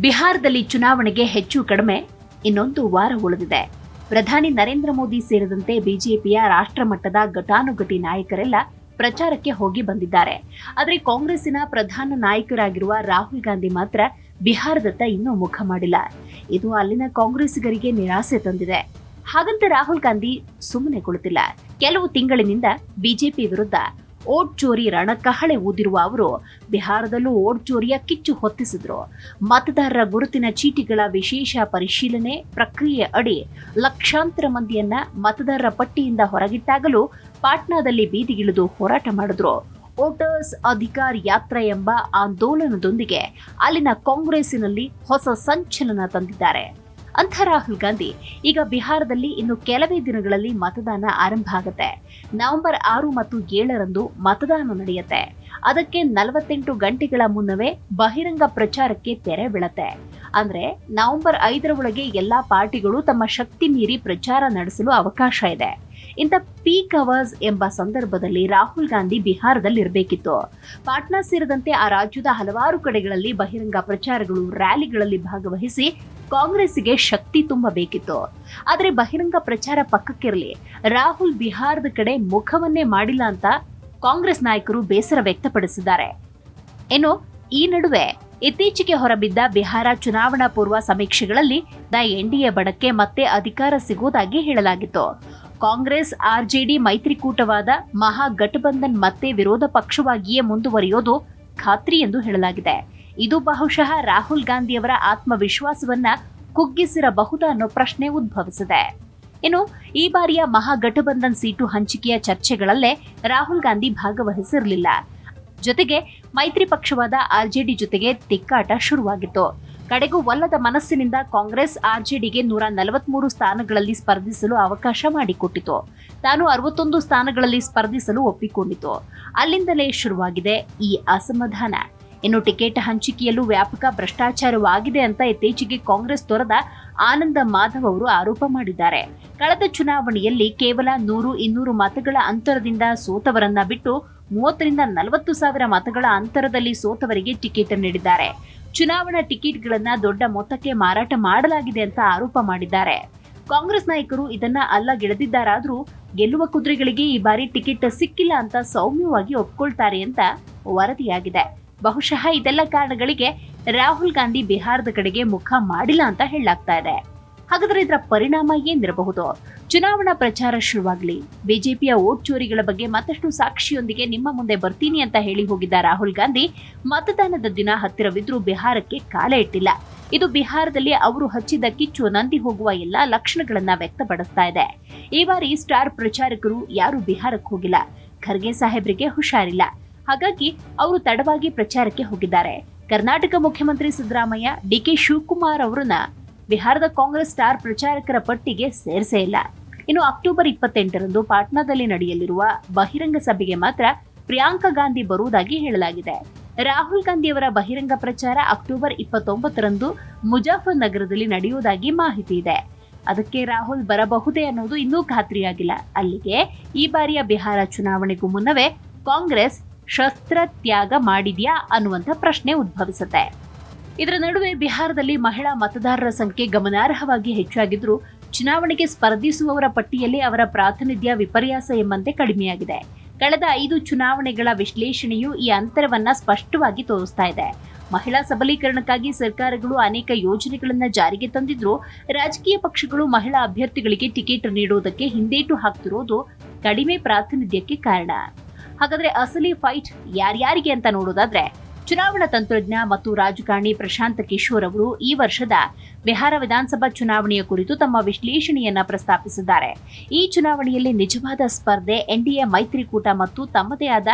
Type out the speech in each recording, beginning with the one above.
ಬಿಹಾರದಲ್ಲಿ ಚುನಾವಣೆಗೆ ಹೆಚ್ಚು ಕಡಿಮೆ, ಇನ್ನೊಂದು ವಾರ ಉಳಿದಿದೆ. ಪ್ರಧಾನಿ ನರೇಂದ್ರ ಮೋದಿ ಸೇರಿದಂತೆ ಬಿಜೆಪಿಯ ರಾಷ್ಟ್ರಮಟ್ಟದ ಘಟಾನುಘಟಿ ನಾಯಕರೆಲ್ಲ ಪ್ರಚಾರಕ್ಕೆ ಹೋಗಿ ಬಂದಿದ್ದಾರೆ. ಆದರೆ ಕಾಂಗ್ರೆಸ್ಸಿನ ಪ್ರಧಾನ ನಾಯಕರಾಗಿರುವ ರಾಹುಲ್ ಗಾಂಧಿ ಮಾತ್ರ ಬಿಹಾರದತ್ತ ಇನ್ನೂ ಮುಖ ಮಾಡಿಲ್ಲ. ಇದು ಅಲ್ಲಿನ ಕಾಂಗ್ರೆಸ್ಸಿಗರಿಗೆ ನಿರಾಸೆ ತಂದಿದೆ. ಹಾಗಂತ ರಾಹುಲ್ ಗಾಂಧಿ ಸುಮ್ಮನೆ ಕುಳಿತಿಲ್ಲ. ಕೆಲವು ತಿಂಗಳಿನಿಂದ ಬಿಜೆಪಿ ವಿರುದ್ಧ ಓಟ್ ಚೋರಿ ರಣಕಹಳೆ ಊದಿರುವ ಅವರು ಬಿಹಾರದಲ್ಲೂ ಓಟ್ ಚೋರಿಯ ಕಿಚ್ಚು ಹೊತ್ತಿಸಿದ್ರು. ಮತದಾರರ ಗುರುತಿನ ಚೀಟಿಗಳ ವಿಶೇಷ ಪರಿಶೀಲನೆ ಪ್ರಕ್ರಿಯೆ ಅಡಿ ಲಕ್ಷಾಂತರ ಮಂದಿಯನ್ನ ಮತದಾರರ ಪಟ್ಟಿಯಿಂದ ಹೊರಗಿಟ್ಟಾಗಲೂ ಪಾಟ್ನಾದಲ್ಲಿ ಬೀದಿಗಿಳಿದು ಹೋರಾಟ ಮಾಡಿದ್ರು. ವೋಟರ್ಸ್ ಅಧಿಕಾರ್ ಯಾತ್ರಾ ಎಂಬ ಆಂದೋಲನದೊಂದಿಗೆ ಅಲ್ಲಿನ ಕಾಂಗ್ರೆಸ್ಸಿನಲ್ಲಿ ಹೊಸ ಸಂಚಲನ ತಂದಿದ್ದಾರೆ. ಅಂಥ ರಾಹುಲ್ ಗಾಂಧಿ ಈಗ ಬಿಹಾರದಲ್ಲಿ ಇನ್ನು ಕೆಲವೇ ದಿನಗಳಲ್ಲಿ ಮತದಾನ ಆರಂಭ ಆಗುತ್ತೆ. ನವೆಂಬರ್ ಆರು ಮತ್ತು ಏಳರಂದು ಮತದಾನ ನಡೆಯುತ್ತೆ. ಅದಕ್ಕೆ ನಲವತ್ತೆಂಟು ಗಂಟೆಗಳ ಮುನ್ನವೇ ಬಹಿರಂಗ ಪ್ರಚಾರಕ್ಕೆ ತೆರೆ ಬೀಳತ್ತೆ. ಅಂದ್ರೆ ನವೆಂಬರ್ ಐದರ ಒಳಗೆ ಎಲ್ಲಾ ಪಾರ್ಟಿಗಳು ತಮ್ಮ ಶಕ್ತಿ ಮೀರಿ ಪ್ರಚಾರ ನಡೆಸಲು ಅವಕಾಶ ಇದೆ. ಇಂಥ ಪೀಕ್ ಅವರ್ಸ್ ಎಂಬ ಸಂದರ್ಭದಲ್ಲಿ ರಾಹುಲ್ ಗಾಂಧಿ ಬಿಹಾರದಲ್ಲಿ ಇರಬೇಕಿತ್ತು ಪಾಟ್ನಾ ಸೇರಿದಂತೆ ಆ ರಾಜ್ಯದ ಹಲವಾರು ಕಡೆಗಳಲ್ಲಿ ಬಹಿರಂಗ ಪ್ರಚಾರಗಳು, ರ್ಯಾಲಿಗಳಲ್ಲಿ ಭಾಗವಹಿಸಿ ಕಾಂಗ್ರೆಸ್ಸಿಗೆ ಶಕ್ತಿ ತುಂಬಬೇಕಿತ್ತು ಆದರೆ ಬಹಿರಂಗ ಪ್ರಚಾರ ಪಕ್ಕಕ್ಕಿರಲಿ, ರಾಹುಲ್ ಬಿಹಾರದ ಕಡೆ ಮುಖವನ್ನೇ ಮಾಡಿಲ್ಲ ಅಂತ ಕಾಂಗ್ರೆಸ್ ನಾಯಕರು ಬೇಸರ ವ್ಯಕ್ತಪಡಿಸಿದ್ದಾರೆ. ಇನ್ನು ಈ ನಡುವೆ ಇತ್ತೀಚೆಗೆ ಹೊರಬಿದ್ದ ಬಿಹಾರ ಚುನಾವಣಾ ಪೂರ್ವ ಸಮೀಕ್ಷೆಗಳಲ್ಲಿ ದ ಎನ್ಡಿಎ ಬಣಕ್ಕೆ ಮತ್ತೆ ಅಧಿಕಾರ ಸಿಗುವುದಾಗಿ ಹೇಳಲಾಗಿತ್ತು. ಕಾಂಗ್ರೆಸ್ ಆರ್ಜೆಡಿ ಮೈತ್ರಿಕೂಟವಾದ ಮಹಾಗಠಬಂಧನ್ ಮತ್ತೆ ವಿರೋಧ ಪಕ್ಷವಾಗಿಯೇ ಮುಂದುವರಿಯೋದು ಖಾತ್ರಿ ಎಂದು ಹೇಳಲಾಗಿದೆ. ಇದು ಬಹುಶಃ ರಾಹುಲ್ ಗಾಂಧಿಯವರ ಆತ್ಮವಿಶ್ವಾಸವನ್ನ ಕುಗ್ಗಿಸಿರಬಹುದು ಅನ್ನೋ ಪ್ರಶ್ನೆ ಉದ್ಭವಿಸಿದೆ. ಇನ್ನು, ಈ ಬಾರಿಯ ಮಹಾಗಠಬಂಧನ್ ಸೀಟು ಹಂಚಿಕೆಯ ಚರ್ಚೆಗಳಲ್ಲೇ ರಾಹುಲ್ ಗಾಂಧಿ ಭಾಗವಹಿಸಿರಲಿಲ್ಲ. ಜೊತೆಗೆ ಮೈತ್ರಿ ಪಕ್ಷವಾದ ಆರ್ಜೆಡಿ ಜೊತೆಗೆ ತಿಕ್ಕಾಟ ಶುರುವಾಗಿತ್ತು. ಕಡೆಗೂ ಒಲ್ಲದ ಮನಸ್ಸಿನಿಂದ ಕಾಂಗ್ರೆಸ್ ಆರ್ಜೆಡಿಗೆ ನೂರ ನಲವತ್ಮೂರು ಸ್ಥಾನಗಳಲ್ಲಿ ಸ್ಪರ್ಧಿಸಲು ಅವಕಾಶ ಮಾಡಿಕೊಟ್ಟಿತು. ತಾನು ಅರವತ್ತೊಂದು ಸ್ಥಾನಗಳಲ್ಲಿ ಸ್ಪರ್ಧಿಸಲು ಒಪ್ಪಿಕೊಂಡಿತು. ಅಲ್ಲಿಂದಲೇ ಶುರುವಾಗಿದೆ ಈ ಅಸಮಾಧಾನ. ಇನ್ನು ಟಿಕೆಟ್ ಹಂಚಿಕೆಯಲ್ಲೂ ವ್ಯಾಪಕ ಭ್ರಷ್ಟಾಚಾರವಾಗಿದೆ ಅಂತ ಇತ್ತೀಚೆಗೆ ಕಾಂಗ್ರೆಸ್ ತೊರೆದ ಆನಂದ ಮಾಧವ್ ಅವರು ಆರೋಪ ಮಾಡಿದ್ದಾರೆ. ಕಳೆದ ಚುನಾವಣೆಯಲ್ಲಿ ಕೇವಲ ನೂರು ಇನ್ನೂರು ಮತಗಳ ಅಂತರದಿಂದ ಸೋತವರನ್ನ ಬಿಟ್ಟು ಮೂವತ್ತರಿಂದ ನಲವತ್ತು ಸಾವಿರ ಮತಗಳ ಅಂತರದಲ್ಲಿ ಸೋತವರಿಗೆ ಟಿಕೆಟ್ ನೀಡಿದ್ದಾರೆ. ಚುನಾವಣಾ ಟಿಕೆಟ್ಗಳನ್ನ ದೊಡ್ಡ ಮೊತ್ತಕ್ಕೆ ಮಾರಾಟ ಮಾಡಲಾಗಿದೆ ಅಂತ ಆರೋಪ ಮಾಡಿದ್ದಾರೆ. ಕಾಂಗ್ರೆಸ್ ನಾಯಕರು ಇದನ್ನ ಅಲ್ಲಗೆಳೆದಿದ್ದಾರಾದ್ರೂ ಗೆಲ್ಲುವ ಕುದುರೆಗಳಿಗೆ ಈ ಬಾರಿ ಟಿಕೆಟ್ ಸಿಕ್ಕಿಲ್ಲ ಅಂತ ಸೌಮ್ಯವಾಗಿ ಒಪ್ಕೊಳ್ತಾರೆ ಅಂತ ವರದಿಯಾಗಿದೆ. ಬಹುಶಃ ಇದೆಲ್ಲ ಕಾರಣಗಳಿಗೆ ರಾಹುಲ್ ಗಾಂಧಿ ಬಿಹಾರದ ಕಡೆಗೆ ಮುಖ ಮಾಡಿಲ್ಲ ಅಂತ ಹೇಳಲಾಗ್ತಾ ಇದೆ. ಹಾಗಾದ್ರೆ ಇದರ ಪರಿಣಾಮ ಏನಿರಬಹುದು? ಚುನಾವಣಾ ಪ್ರಚಾರ ಶುರುವಾಗಲಿ. ಬಿಜೆಪಿಯ ಓಟ್ ಚೋರಿಗಳ ಬಗ್ಗೆ ಮತ್ತಷ್ಟು ಸಾಕ್ಷಿಯೊಂದಿಗೆ ನಿಮ್ಮ ಮುಂದೆ ಬರ್ತೀನಿ ಅಂತ ಹೇಳಿ ಹೋಗಿದ್ದ ರಾಹುಲ್ ಗಾಂಧಿ ಮತದಾನದ ದಿನ ಹತ್ತಿರವಿದ್ರೂ ಬಿಹಾರಕ್ಕೆ ಕಾಲ ಇಟ್ಟಿಲ್ಲ ಇದು ಬಿಹಾರದಲ್ಲಿ ಅವರು ಹಚ್ಚಿದ ಕಿಚ್ಚು ನಂದಿ ಹೋಗುವ ಎಲ್ಲಾ ಲಕ್ಷಣಗಳನ್ನ ವ್ಯಕ್ತಪಡಿಸ್ತಾ ಇದೆ. ಈ ಬಾರಿ ಸ್ಟಾರ್ ಪ್ರಚಾರಕರು ಯಾರು ಬಿಹಾರಕ್ಕೆ ಹೋಗಿಲ್ಲ. ಖರ್ಗೆ ಸಾಹೇಬ್ರಿಗೆ ಹುಷಾರಿಲ್ಲ. ಹಾಗಾಗಿ ಅವರು ತಡವಾಗಿ ಪ್ರಚಾರಕ್ಕೆ ಹೋಗಿದ್ದಾರೆ. ಕರ್ನಾಟಕ ಮುಖ್ಯಮಂತ್ರಿ ಸಿದ್ದರಾಮಯ್ಯ, ಡಿಕೆ ಶಿವಕುಮಾರ್ ಅವರನ್ನ ಬಿಹಾರದ ಕಾಂಗ್ರೆಸ್ ಸ್ಟಾರ್ ಪ್ರಚಾರಕರ ಪಟ್ಟಿಗೆ ಸೇರಿಸೇ ಇಲ್ಲ. ಇನ್ನು ಅಕ್ಟೋಬರ್ ಇಪ್ಪತ್ತೆಂಟರಂದು ಪಾಟ್ನಾದಲ್ಲಿ ನಡೆಯಲಿರುವ ಬಹಿರಂಗ ಸಭೆಗೆ ಮಾತ್ರ ಪ್ರಿಯಾಂಕಾ ಗಾಂಧಿ ಬರುವುದಾಗಿ ಹೇಳಲಾಗಿದೆ. ರಾಹುಲ್ ಗಾಂಧಿಯವರ ಬಹಿರಂಗ ಪ್ರಚಾರ ಅಕ್ಟೋಬರ್ ಇಪ್ಪತ್ತೊಂಬತ್ತರಂದು ಮುಜಾಫರ್ ನಗರದಲ್ಲಿ ನಡೆಯುವುದಾಗಿ ಮಾಹಿತಿ ಇದೆ. ಅದಕ್ಕೆ ರಾಹುಲ್ ಬರಬಹುದೇ ಅನ್ನೋದು ಇನ್ನೂ ಖಾತ್ರಿಯಾಗಿಲ್ಲ. ಅಲ್ಲಿಗೆ ಈ ಬಾರಿಯ ಬಿಹಾರ ಚುನಾವಣೆಗೂ ಮುನ್ನವೇ ಕಾಂಗ್ರೆಸ್ ಶಸ್ತ್ರ ತ್ಯಾಗ ಮಾಡಿದ್ಯಾ ಅನ್ನುವಂಥ ಪ್ರಶ್ನೆ ಉದ್ಭವಿಸುತ್ತೆ. ಇದರ ನಡುವೆ ಬಿಹಾರದಲ್ಲಿ ಮಹಿಳಾ ಮತದಾರರ ಸಂಖ್ಯೆ ಗಮನಾರ್ಹವಾಗಿ ಹೆಚ್ಚಾಗಿದ್ರೂ ಚುನಾವಣೆಗೆ ಸ್ಪರ್ಧಿಸುವವರ ಪಟ್ಟಿಯಲ್ಲಿ ಅವರ ಪ್ರಾತಿನಿಧ್ಯ ವಿಪರ್ಯಾಸ ಎಂಬಂತೆ ಕಡಿಮೆಯಾಗಿದೆ. ಕಳೆದ ಐದು ಚುನಾವಣೆಗಳ ವಿಶ್ಲೇಷಣೆಯು ಈ ಅಂತರವನ್ನ ಸ್ಪಷ್ಟವಾಗಿ ತೋರಿಸ್ತಾ ಇದೆ. ಮಹಿಳಾ ಸಬಲೀಕರಣಕ್ಕಾಗಿ ಸರ್ಕಾರಗಳು ಅನೇಕ ಯೋಜನೆಗಳನ್ನು ಜಾರಿಗೆ ತಂದಿದ್ರೂ ರಾಜಕೀಯ ಪಕ್ಷಗಳು ಮಹಿಳಾ ಅಭ್ಯರ್ಥಿಗಳಿಗೆ ಟಿಕೆಟ್ ನೀಡುವುದಕ್ಕೆ ಹಿಂದೇಟು ಹಾಕ್ತಿರೋದು ಕಡಿಮೆ ಪ್ರಾತಿನಿಧ್ಯಕ್ಕೆ ಕಾರಣ. ಹಾಗಾದ್ರೆ ಅಸಲಿ ಫೈಟ್ ಯಾರ್ಯಾರಿಗೆ ಅಂತ ನೋಡೋದಾದ್ರೆ ಚುನಾವಣಾ ತಂತ್ರಜ್ಞ ಮತ್ತು ರಾಜಕಾರಣಿ ಪ್ರಶಾಂತ್ ಕಿಶೋರ್ ಅವರು ಈ ವರ್ಷದ ಬಿಹಾರ ವಿಧಾನಸಭಾ ಚುನಾವಣೆಯ ಕುರಿತು ತಮ್ಮ ವಿಶ್ಲೇಷಣೆಯನ್ನ ಪ್ರಸ್ತಾಪಿಸಿದ್ದಾರೆ. ಈ ಚುನಾವಣೆಯಲ್ಲಿ ನಿಜವಾದ ಸ್ಪರ್ಧೆ ಎನ್ಡಿಎ ಮೈತ್ರಿಕೂಟ ಮತ್ತು ತಮ್ಮದೇ ಆದ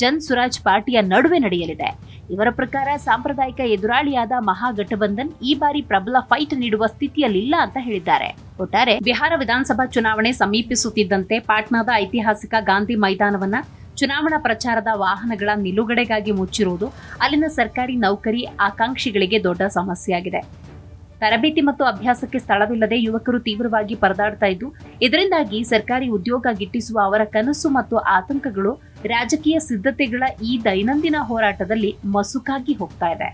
ಜನ್ ಸುರಾಜ್ ಪಾರ್ಟಿಯ ನಡುವೆ ನಡೆಯಲಿದೆ. ಇವರ ಪ್ರಕಾರ ಸಾಂಪ್ರದಾಯಿಕ ಎದುರಾಳಿಯಾದ ಮಹಾಗಠಬಂಧನ್ ಈ ಬಾರಿ ಪ್ರಬಲ ಫೈಟ್ ನೀಡುವ ಸ್ಥಿತಿಯಲ್ಲಿಲ್ಲ ಅಂತ ಹೇಳಿದ್ದಾರೆ. ಒಟ್ಟಾರೆ ಬಿಹಾರ ವಿಧಾನಸಭಾ ಚುನಾವಣೆ ಸಮೀಪಿಸುತ್ತಿದ್ದಂತೆ ಪಾಟ್ನಾದ ಐತಿಹಾಸಿಕ ಗಾಂಧಿ ಮೈದಾನವನ್ನ ಚುನಾವಣಾ ಪ್ರಚಾರದ ವಾಹನಗಳ ನಿಲುಗಡೆಗಾಗಿ ಮುಚ್ಚಿರುವುದು ಅಲ್ಲಿನ ಸರ್ಕಾರಿ ನೌಕರಿ ಆಕಾಂಕ್ಷಿಗಳಿಗೆ ದೊಡ್ಡ ಸಮಸ್ಯೆಯಾಗಿದೆ. ತರಬೇತಿ ಮತ್ತು ಅಭ್ಯಾಸಕ್ಕೆ ಸ್ಥಳವಿಲ್ಲದೆ ಯುವಕರು ತೀವ್ರವಾಗಿ ಪರದಾಡ್ತಾ ಇದ್ದು, ಇದರಿಂದಾಗಿ ಸರ್ಕಾರಿ ಉದ್ಯೋಗ ಗಿಟ್ಟಿಸುವ ಅವರ ಕನಸು ಮತ್ತು ಆತಂಕಗಳು ರಾಜಕೀಯ ಸಿದ್ಧತೆಗಳ ಈ ದೈನಂದಿನ ಹೋರಾಟದಲ್ಲಿ ಮಸುಕಾಗಿ ಹೋಗ್ತಾ ಇದೆ.